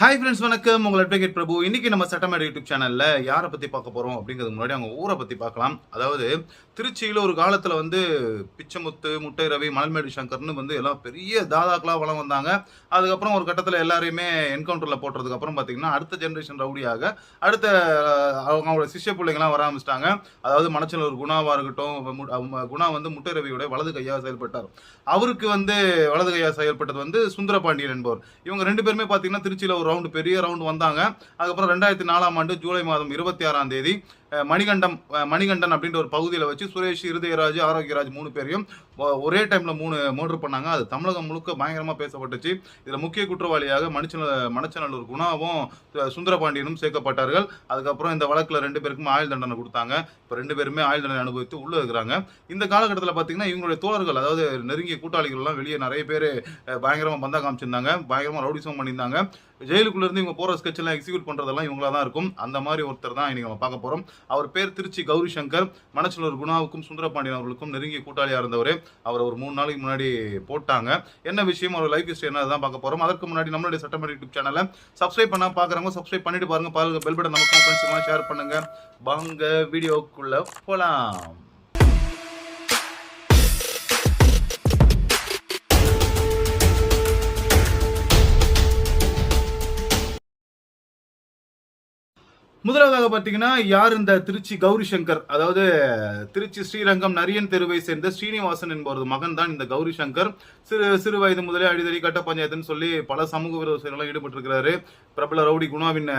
Hi friends வணக்கம். உங்கள் advocate பிரபு. இன்றைக்கி நம்ம சட்டமேட யூடியூப் சேனலில் யாரை பற்றி பார்க்க போகிறோம் அப்படிங்கிறது முன்னாடி அவங்க ஊரை பற்றி பார்க்கலாம். அதாவது திருச்சியில் ஒரு காலத்தில் வந்து பிச்சமுத்து முட்டை ரவி மணல்மேடு சங்கர்னு வந்து எல்லாம் பெரிய தாதாக்களாக வளம் வந்தாங்க. அதுக்கப்புறம் ஒரு கட்டத்தில் எல்லாரையுமே என்கவுண்டரில் போட்டதுக்கப்புறம் அப்புறம் அடுத்த ஜென்ரேஷன் ரவுடியாக அடுத்த அவங்க அவங்களோட சிஷ்ய பிள்ளைங்களாம் வர ஆரம்பிச்சிட்டாங்க. அதாவது மனச்சனர் குணாவாக இருக்கட்டும் குணா வந்து முட்டை ரவியோட வலது கையாக செயல்பட்டார். அவருக்கு வந்து வலது கையாக செயல்பட்டது வந்து சுந்தரபாண்டியன் என்பவர். இவங்க ரெண்டு பேருமே பார்த்தீங்கன்னா திருச்சியில் ஒரு ரவுண்டு பெரிய ரவுண்டு வந்தாங்க. அதுக்கப்புறம் ரெண்டாயிரத்தி நாலாம் ஆண்டு ஜூலை மாதம் இருபத்தி ஆறாம் தேதி மணிகண்டம் மணிகண்டன் அப்படின்ற ஒரு பகுதியில் வச்சு சுரேஷ் இருதயராஜ் ஆரோக்கியராஜ் மூணு பேரையும் ஒரே டைமில் மூணு மோட்ரு பண்ணாங்க. அது தமிழகம் முழுக்க பயங்கரமாக பேசப்பட்டுச்சு. இதில் முக்கிய குற்றவாளியாக மணிச்சன மணச்சநல்லூர் குணாவும் சு- சுந்தரபாண்டியனும் சேர்க்கப்பட்டார்கள். அதுக்கப்புறம் இந்த வழக்கில் ரெண்டு பேருக்கும் ஆயுள் தண்டனை கொடுத்தாங்க. இப்போ ரெண்டு பேருமே ஆயுள் தண்டனை அனுபவித்து உள்ளே இருக்கிறாங்க. இந்த காலகட்டத்தில் பார்த்தீங்கன்னா இவங்களுடைய தோழர்கள் அதாவது நெருங்கிய கூட்டாளிகள்லாம் வெளியே நிறைய பேர் பயங்கரமாக பந்தா காமிச்சிருந்தாங்க. பயங்கரமாக ரவுடிசம் பண்ணியிருந்தாங்க. ஜெயிலுக்குள்ளேருந்து இவங்க போகிற ஸ்கெட்செல்லாம் எக்ஸிக்யூட் பண்ணுறதெல்லாம் இவங்களா தான் இருக்கும். அந்த மாதிரி ஒருத்தர் தான் இன்றைக்கி நம்ம பார்க்க போகிறோம் அவர் பேர் திருச்சி கௌரி சங்கர் மனச்சலூர் குணாவுக்கும் சுந்தரபாண்டியன் அவர்களுக்கும் நெருங்கிய கூட்டாளியாக இருந்தவர். அவர் ஒரு மூணு நாளைக்கு முன்னாடி போட்டாங்க. என்ன விஷயம்? அவர் லைஃப் ஹிஸ்டரி என்ன? தான் பார்க்க போகிறோம் அதற்கு முன்னாடி நம்மளுடைய சட்டமன்ற யூடியூப் சேனலை சப்ஸ்கிரைப் பண்ணால் பார்க்குறவங்க சப்ஸ்கிரைப் பண்ணிட்டு பாருங்க. பாருங்க பெல் பட்டன் நமக்கு ஃப்ரெண்ட்ஸுக்கெல்லாம் ஷேர் பண்ணுங்கள் வாங்க வீடியோக்குள்ளே போகலாம் முதலாவதாக பார்த்தீங்கன்னா யார் இந்த திருச்சி கௌரி சங்கர் அதாவது திருச்சி ஸ்ரீரங்கம் நரியன் தெருவை சேர்ந்த ஸ்ரீனிவாசன் என்பவரது மகன் தான் இந்த கௌரி சங்கர் சிறு சிறு வயது முதலே அடிதடி கட்ட பஞ்சாயத்துன்னு சொல்லி பல சமூக விரோத செயல்களில் ஈடுபட்டிருக்கிறாரு. பிரபல ரவுடி குணாவின்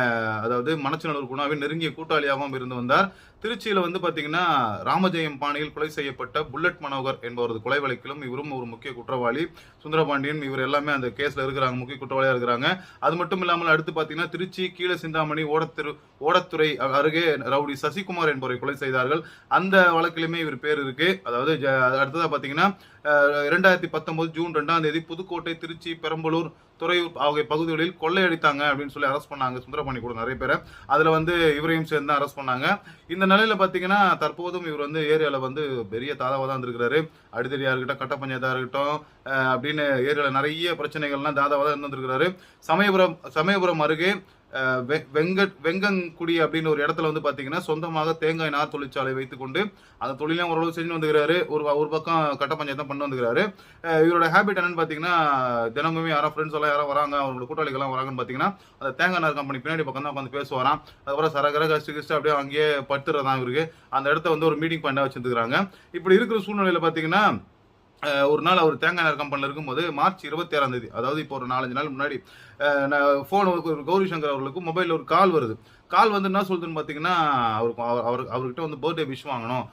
அதாவது மனச்சநல்லூர் குணாவின் நெருங்கிய கூட்டாளியாகவும் இருந்து வந்தார். திருச்சியில் வந்து பார்த்தீங்கன்னா ராமஜெயம் பாணியில் கொலை செய்யப்பட்ட புல்லட் மனோகர் என்பவரது கொலை வழக்கிலும் இவரும் ஒரு முக்கிய குற்றவாளி. சுந்தரபாண்டியன் இவர் எல்லாமே அந்த கேஸில் இருக்கிறாங்க முக்கிய குற்றவாளியாக இருக்கிறாங்க. அது மட்டும் இல்லாமல் அடுத்து பார்த்தீங்கன்னா திருச்சி கீழ சிந்தாமணி ஓடத்திரு ஓடத்துறை அருகே ரவுடி சசிகுமார் என்பவரை கொலை செய்தார்கள். அந்த வழக்கிலுமே இவர் பேர் இருக்கு. அதாவது ஜ- பார்த்தீங்கன்னா இரண்டாயிரத்தி பத்தொன்பது ஜூன் ரெண்டாம் தேதி புதுக்கோட்டை திருச்சி பெரம்பலூர் துறையூர் ஆகிய பகுதிகளில் கொள்ளையடித்தாங்க அப்படின்னு சொல்லி அரெஸ்ட் பண்ணாங்க சுந்தரபாணி கூட நிறைய பேரை. அதில் வந்து இவரையும் சேர்ந்து தான் அரெஸ்ட் பண்ணாங்க. இந்த நிலையில் பார்த்தீங்கன்னா தற்போதும் இவர் வந்து ஏரியாவில் வந்து பெரிய தாதாவாக தான் இருந்திருக்கிறாரு. அடிதடியா இருக்கட்டும் கட்ட பஞ்சாயத்தா இருக்கட்டும் அப்படின்னு ஏரியால நிறைய பிரச்சனைகள்லாம் தாதாவாக தான் இருந்திருக்கிறாரு சமயபுரம் சமயபுரம் அருகே அஹ், வெங்கட் வெங்கங்குடி அப்படின்னு ஒரு இடத்துல வந்து பார்த்தீங்கன்னா சொந்தமாக தேங்காய் நார் தொழிற்சாலை வைத்துக்கொண்டு அந்த தொழிலையும் ஓரளவு செஞ்சு வந்துக்கிறாரு. ஒரு ஒரு பக்கம் கட்ட பஞ்சாயத்து பண்ணி வந்துக்கிறாரு. இவரோட ஹேபிட் என்னன்னு பார்த்தீங்கன்னா தினமுமே யாரோ ஃப்ரெண்ட்ஸ் எல்லாம் யாரோ வராங்க அவங்களோட கூட்டாளிகள்லாம் வராங்கன்னு பார்த்தீங்கன்னா அந்த தேங்காய் நார் கம்பெனி பின்னாடி பக்கம் தான் உட்காந்து பேசுவாராம். அதுக்கப்புறம் சரகர கஷ்ட கஷ்டம் அப்படியே அங்கேயே பட்டுறதான் இவருக்கு. அந்த இடத்த வந்து ஒரு மீட்டிங் பாயிண்டா வச்சிருக்காங்க இப்படி இருக்கிற சூழ்நிலையில் பார்த்தீங்கன்னா பார்த்தீங்கன்னா ஒரு நாள் அவர் தேங்காய் நார் கம்பெனியில் இருக்கும்போது மார்ச் இருபத்தி ஆறாம் தேதி அதாவது இப்போ ஒரு நாலஞ்சு நாள் முன்னாடி ஃபோன் கௌரி சங்கர் அவர்களுக்கு மொபைலில் ஒரு கால் வருது. கால் வந்து என்ன சொல்லுதுன்னு பார்த்தீங்கன்னா அவருக்கு அவர் அவர் அவர்கிட்ட வந்து பர்த்டே விஷ் வாங்கணும்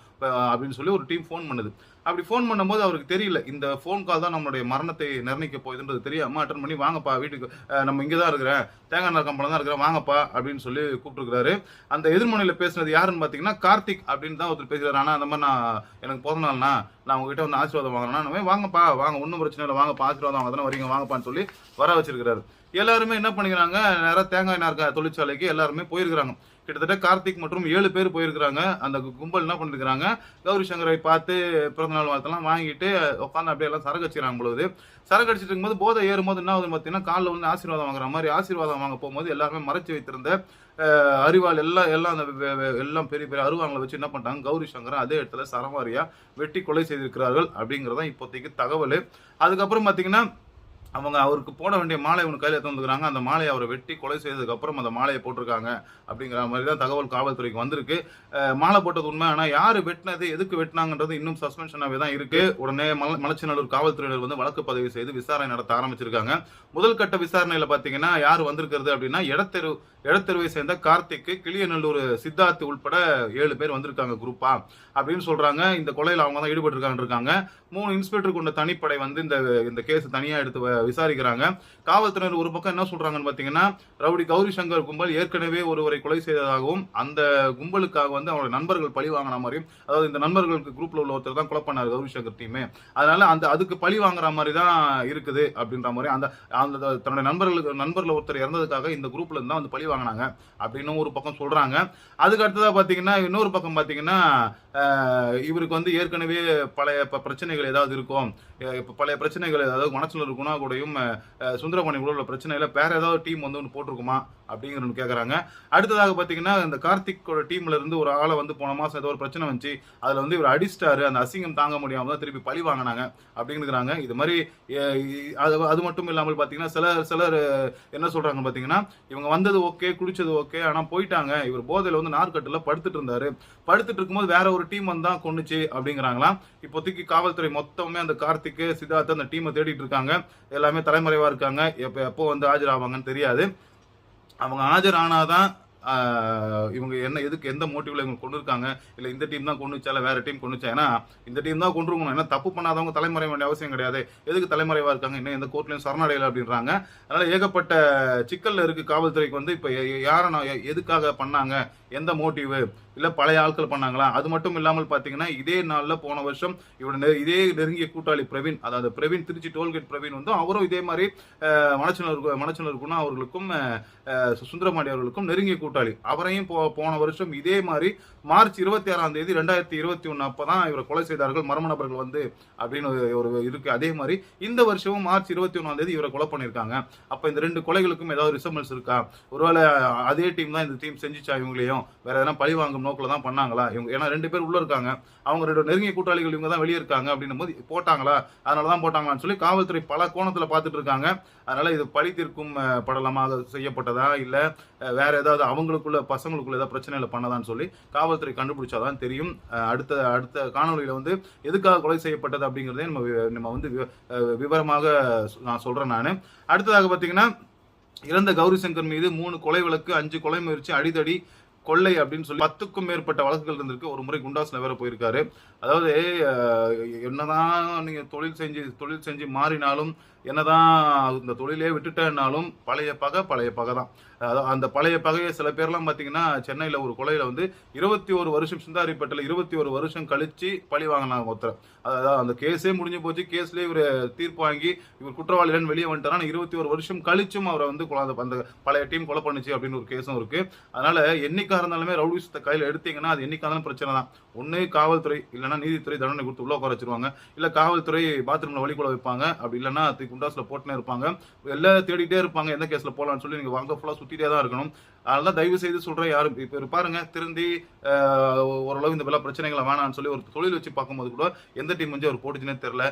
அப்படின்னு சொல்லி ஒரு டீம் ஃபோன் பண்ணுது. அப்படி ஃபோன் பண்ணும்போது அவருக்கு தெரியல. இந்த ஃபோன் கால் தான் நம்மளுடைய மரணத்தை நிர்ணயிக்க போகுதுன்றது தெரியாம அட்டன் பண்ணி வாங்கப்பா வீட்டுக்கு நம்ம இங்கே தான் இருக்கிறேன். தேங்காய் நார் கம்பளம் தான் இருக்கிறேன். வாங்கப்பா அப்படின்னு சொல்லி கூப்பிட்டுருக்காரு அந்த எதிர்மனையில் பேசுனது யாருன்னு பார்த்தீங்கன்னா கார்த்திக் அப்படின்னு தான் ஒருத்தர் பேசுகிறார். ஆனால் அந்த மாதிரி நான் எனக்கு பிறந்த நாள்னா நான் உங்ககிட்ட வந்து ஆசீர்வாதம் வாங்கினா வாங்கப்பா வாங்க. ஒன்றும் பிரச்சனை இல்லை. வாங்கப்பா ஆசீர்வாதம் வாங்க தானே வரீங்க. வாங்கப்பான்னு சொல்லி வர வச்சிருக்கிறாரு. எல்லாருமே என்ன பண்ணிக்கிறாங்க? நேராக தேங்காய் நார் தொழிற்சாலைக்கு எல்லாருமே போயிருக்கிறாங்க. கிட்டத்தட்ட கார்த்திக் மற்றும் ஏழு பேர் போயிருக்கிறாங்க. அந்த கும்பல் என்ன பண்ணிருக்கிறாங்க? கௌரி சங்கரை பார்த்து பிறந்தநாள் வாழ்த்தெல்லாம் வாங்கிட்டு உட்காந்து அப்படியே எல்லாம் சரக்கு வச்சுக்கிறாங்க பொழுது சரக்கு இருக்கும்போது போதை ஏறும்போது என்ன ஆகுதுன்னு பார்த்தீங்கன்னா காலில் வந்து ஆசீர்வாதம் வாங்குற மாதிரி ஆசீர்வாதம் வாங்க போகும்போது எல்லாருமே மறைச்சு வைத்திருந்த அறிவாள் அரிவாள் எல்லாம் எல்லாம் அந்த எல்லாம் பெரிய பெரிய அருவாங்களை வச்சு என்ன பண்ணிட்டாங்க? கௌரி சங்கரை அதே இடத்துல சரமாரியா வெட்டி கொலை செய்திருக்கிறார்கள் அப்படிங்கிறதான் இப்போதைக்கு தகவல். அதுக்கப்புறம் பார்த்தீங்கன்னா அவங்க அவருக்கு போட வேண்டிய மாலை ஒன்று கையில் எடுத்து அந்த மாலையை அவரை வெட்டி கொலை செய்ததுக்கு அப்புறம் அந்த மாலையை போட்டிருக்காங்க அப்படிங்கிற மாதிரி தான் தகவல் காவல்துறைக்கு வந்திருக்கு. மாலை போட்டது உண்மை. ஆனால் யார் வெட்டினது எதுக்கு வெட்டினாங்கன்றது இன்னும் சஸ்பென்ஷனாகவே தான் இருக்கு. உடனே மல மலச்சிநல்லூர் காவல்துறையினர் வந்து வழக்கு பதிவு செய்து விசாரணை நடத்த ஆரம்பிச்சிருக்காங்க. முதல் கட்ட விசாரணையில் பார்த்தீங்கன்னா யார் வந்திருக்கிறது அப்படின்னா இடத்தெரு இடத்தெருவை சேர்ந்த கார்த்திக்கு கிளியநல்லூர் சித்தார்த்து உட்பட ஏழு பேர் வந்திருக்காங்க குரூப்பா அப்படின்னு சொல்றாங்க. இந்த கொலையில் அவங்க தான் ஈடுபட்டிருக்காங்க இருக்காங்க மூணு இன்ஸ்பெக்டர் கொண்ட தனிப்படை வந்து இந்த இந்த கேஸ் தனியாக எடுத்து வ- விசாரிக்கிறாங்க. காவல்துறையினர் ஒரு பக்கம் என்ன சொல்றாங்கன்னு பாத்தீங்கன்னா ரவுடி கௌரி சங்கர் கும்பல் ஏற்கனவே ஒருவரை கொலை செய்ததாகவும் அந்த கும்பலுக்காக வந்து அவருடைய நண்பர்கள் பழி வாங்கின மாதிரியும் அதாவது இந்த நண்பர்களுக்கு குரூப்ல உள்ள ஒருத்தர் தான் கொலை பண்ணார் கௌரி சங்கர் டீமே அதனால அந்த அதுக்கு பழி வாங்குற மாதிரி தான் இருக்குது அப்படின்ற மாதிரி அந்த அந்த தன்னுடைய நண்பர்களுக்கு நண்பர்ல ஒருத்தர் இறந்ததுக்காக இந்த குரூப்ல இருந்து தான் வந்து பழி வாங்கினாங்க அப்படின்னு ஒரு பக்கம் சொல்றாங்க. அதுக்கு அடுத்ததா பாத்தீங்கன்னா இன்னொரு பக்கம் பாத்தீங்கன்னா இவருக்கு வந்து ஏற்கனவே பழைய பிரச்சனைகள் ஏதாவது இருக்கும் இப்போ இப்ப பழைய பிரச்சனைகள் ஏதாவது மனசுல இருக்குன்னா கூடயும் அஹ், சுந்தரபாணி கூட உள்ள பிரச்சனையில் வேற ஏதாவது டீம் வந்து ஒன்று போட்டிருக்குமா அப்படிங்கிற ஒன்று கேட்குறாங்க அடுத்ததாக பார்த்தீங்கன்னா இந்த கார்த்திக்கோட டீம்ல இருந்து ஒரு ஆளை வந்து போன மாதம் ஏதோ ஒரு பிரச்சனை வந்துச்சு. அதில் வந்து இவர் அடிச்சிட்டாரு. அந்த அசிங்கம் தாங்க முடியாமல் தான் திருப்பி பழி வாங்கினாங்க அப்படிங்கிறாங்க. இது மாதிரி அது அது மட்டும் இல்லாமல் பார்த்தீங்கன்னா சிலர் சிலர் என்ன சொல்றாங்க பார்த்தீங்கன்னா இவங்க வந்தது ஓகே குடிச்சது ஓகே ஆனால் போயிட்டாங்க. இவர் போதையில் வந்து நார்க்கட்டில் படுத்துட்டு இருந்தாரு. படுத்துட்டு இருக்கும்போது வேற ஒரு டீம் வந்தா கொண்டுச்சு அப்படிங்கிறாங்களாம். இப்போதைக்கு காவல்துறை மொத்தமே அந்த கார்த்திக் சித்தார்த் அந்த டீமை தேடிட்டு இருக்காங்க. எல்லாமே தலைமறைவாக இருக்காங்க. எப்போ எப்போ வந்து ஆஜராவாங்கன்னு தெரியாது. அவங்க ஆஜரானாதான் ஆஹ், இவங்க என்ன எதுக்கு எந்த மோட்டிவ்ல இவங்க கொண்டு இருக்காங்க இல்ல இந்த டீம் தான் கொண்டுச்சா இல்ல வேற டீம் கொண்டுச்சா ஏன்னா இந்த டீம் தான் கொண்டு இருக்கணும் ஏன்னா தப்பு பண்ணாதவங்க தலைமறை வேண்டிய அவசியம் கிடையாது. எதுக்கு தலைமறைவா இருக்காங்க? இன்னும் எந்த கோர்ட்லயும் சரணடையல அப்படின்றாங்க. அதனால ஏகப்பட்ட சிக்கல்ல இருக்கு காவல்துறைக்கு வந்து. இப்ப ய- யாரை நான் எ- எதுக்காக பண்ணாங்க? எந்த மோட்டிவ் இல்ல பழைய ஆட்கள் பண்ணாங்களா? அது மட்டும் இல்லாமல் பாத்தீங்கன்னா இதே நாள்ல போன வருஷம் இவரோட நெ- இதே நெருங்கிய கூட்டாளி பிரவீன் அதாவது பிரவீன் திருச்சி டோல்கேட் பிரவீன் வந்து அவரும் இதே மாதிரி மனச்சனருக்கு மணச்சனூர் அவர்களுக்கும் சுந்தரமாடி அவர்களுக்கும் நெருங்கிய கூட்டாளி. அவரையும் போ- போன வருஷம் இதே மாதிரி மார்ச் இருபத்தி ஆறாம் தேதி ரெண்டாயிரத்தி இருபத்தி ஒன்னு அப்பதான் இவரை கொலை செய்தார்கள் மர்ம நபர்கள் வந்து அப்படின்னு ஒரு- ஒரு இருக்கு. அதே மாதிரி இந்த வருஷமும் மார்ச் இருபத்தி ஒன்னாம் தேதி இவரை கொலை பண்ணியிருக்காங்க. அப்ப இந்த ரெண்டு கொலைகளுக்கும் ஏதாவது ரிசம்பல்ஸ் இருக்கா? ஒருவேளை அதே டீம் தான் இந்த டீம் செஞ்சுச்சா இவங்களையும்? வேற எதனா பழி வாங்கும் நோக்கில் தான் பண்ணாங்களா? இவங்க ஏன்னா ரெண்டு பேர் உள்ளே இருக்காங்க. அவங்க ரெண்டு நெருங்கிய கூட்டாளிகள் இவங்க தான் வெளியே இருக்காங்க அப்படின்னும் போது போட்டாங்களா? அதனால தான் போட்டாங்களான்னு சொல்லி காவல்துறை பல கோணத்தில் பார்த்துட்டு இருக்காங்க. அதனால் இது பழி தீர்க்கும் படலமாக செய்யப்பட்டதா? இல்லை வேறு வேற ஏதாவது அவங்களுக்குள்ள பசங்களுக்குள்ள ஏதாவது பிரச்சனையில பண்ணதான்னு சொல்லி காவல்துறை கண்டுபிடிச்சாதான் தெரியும். அடுத்த அடுத்த காணொலியில் வந்து எதுக்காக கொலை செய்யப்பட்டது அப்படிங்கிறதே நம்ம நம்ம வந்து விவரமாக நான் சொல்கிறேன் நான். அடுத்ததாக பார்த்தீங்கன்னா இறந்த கௌரி சங்கர் மீது மூணு கொலை வழக்கு அஞ்சு கொலை முயற்சி அடிதடி கொள்ளை அப்படின்னு சொல்லி பத்துக்கும் மேற்பட்ட வழக்குகள் இருந்திருக்கு. ஒரு முறை குண்டாஸ்ல வேற போயிருக்காரு. அதாவது என்னதான் நீங்க தொழில் செஞ்சு தொழில் செஞ்சு மாறினாலும் என்னதான் இந்த தொழிலே விட்டுட்டேன்னாலும் பழைய பகை பழைய பகை தான். அந்த பழைய பகையை சில பேர்லாம் பார்த்தீங்கன்னா சென்னையில் ஒரு கொலையில் வந்து இருபத்தி ஒரு வருஷம் சிந்தாரிப்பட்டில் இருபத்தி ஒரு வருஷம் கழிச்சு பழி வாங்கினாங்க ஒருத்தர். அதாவது அந்த கேஸே முடிஞ்சு போச்சு. கேஸ்லேயே இவர் தீர்ப்பு வாங்கி இவர் குற்றவாளிலன்னு வெளியே வந்துட்டார் ஆனால் இருபத்தி ஒரு வருஷம் கழிச்சும் அவரை வந்து அந்த- பழைய டீம் கொலை பண்ணுச்சு அப்படின்னு ஒரு கேஸும் இருக்குது அதனால் என்னைக்கு இருந்தாலுமே ரவுடிசத்தை கையில் எடுத்தீங்கன்னா அது என்னைக்கா பிரச்சனை தான். ஒன்று காவல்துறை இல்லைன்னா நீதித்துறை தண்டனை கொடுத்து உள்ள உட்கார வச்சிருவாங்க. இல்லை காவல்துறை பாத்ரூமில் வழிக்குள்ள வைப்பாங்க. அப்படி இல்லைன்னா அது குண்டாஸில் போட்டுனே இருப்பாங்க. எல்லாம் தேடிட்டே இருப்பாங்க எந்த கேஸில் போகலான்னு சொல்லி நீங்கள் வாங்க ஃபுல்லாக சுற்றிட்டே தான் இருக்கணும். அதனால தயவு செய்து சொல்கிறேன் யாரும். இப்போ பாருங்க திருந்தி ஓரளவு இந்த மாதிரி பிரச்சனைகளை வேணாம்னு சொல்லி ஒரு தொழில் வச்சு பார்க்கும்போது கூட எந்த டீம் வந்து அவர் போட்டுச்சுன்னே தெரில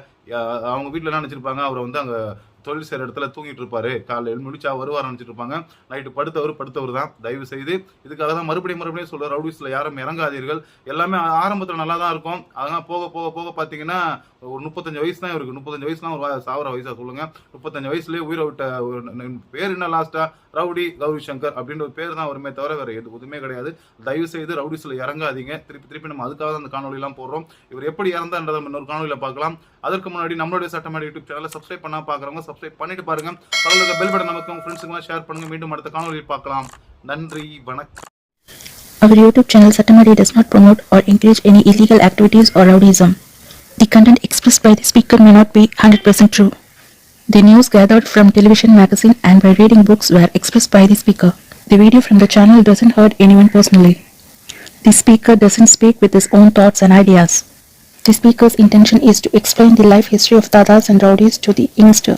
அவங்க வீட்டில் என்ன நினச்சிருப்பாங்க? அவரை வந்து அங்கே தொழில் செய்கிற இடத்துல தூங்கிட்டு இருப்பாரு. காலையில் எழுந்து முடிச்சா வருவார் நினச்சிட்டு இருப்பாங்க. நைட்டு படுத்தவர் படுத்தவர் தான். தயவு செய்து இதுக்காக தான் மறுபடியும் மறுபடியும் சொல்ற ரவுடிஸில் யாரும் இறங்காதீர்கள். எல்லாமே ஆரம்பத்தில் நல்லா தான் இருக்கும். அதெல்லாம் போக போக போக பார்த்தீங்கன்னா ஒரு முப்பத்தஞ்சு வயசு தான் இருக்கு முப்பத்தஞ்சு வயசுலாம் ஒரு சாவர வயசா சொல்லுங்க. முப்பத்தஞ்சு வயசுலேயே உயிரை விட்ட பேர் என்ன லாஸ்டா ரவுடி கௌரி சங்கர் அப்படின்ற ஒரு பேர் தான் வருமே தவிர வேற எது எதுவுமே கிடையாது. தயவு செய்து ரவுடிஸில் இறங்காதீங்க. திருப்பி திருப்பி நம்ம அதுக்காக தான் அந்த காணொலியெல்லாம் போடுறோம். இவர் எப்படி இறந்தான்றதை நம்ம இன்னொரு காணொலியில் பார்க்கலாம். அதற்கு முன்னாடி நம்மளுடைய சட்டமேட யூடியூப் சேனலை சப்ஸ்கிரைப் பண்ணா பார்க்குறவங்க சப்ஸ்கிரைப் பண்ணிட்டு பாருங்க பக்கத்தில் பெல் பட்டன் நமக்கு உங்க ஃப்ரெண்ட்ஸுங்களாம் ஷேர் பண்ணுங்க மீண்டும் அடுத்த காணொலியில் பார்க்கலாம் நன்றி வணக்கம் Our YouTube channel Satamari does not promote or encourage any illegal activities or rowdyism. The content expressed by the speaker may not be 100% true. The news gathered from television, magazine, and by reading books were expressed by the speaker. The video from the channel doesn't hurt anyone personally. The speaker doesn't speak with his own thoughts and ideas. The speaker's intention is to explain the life history of dadas and rowdies to the youngster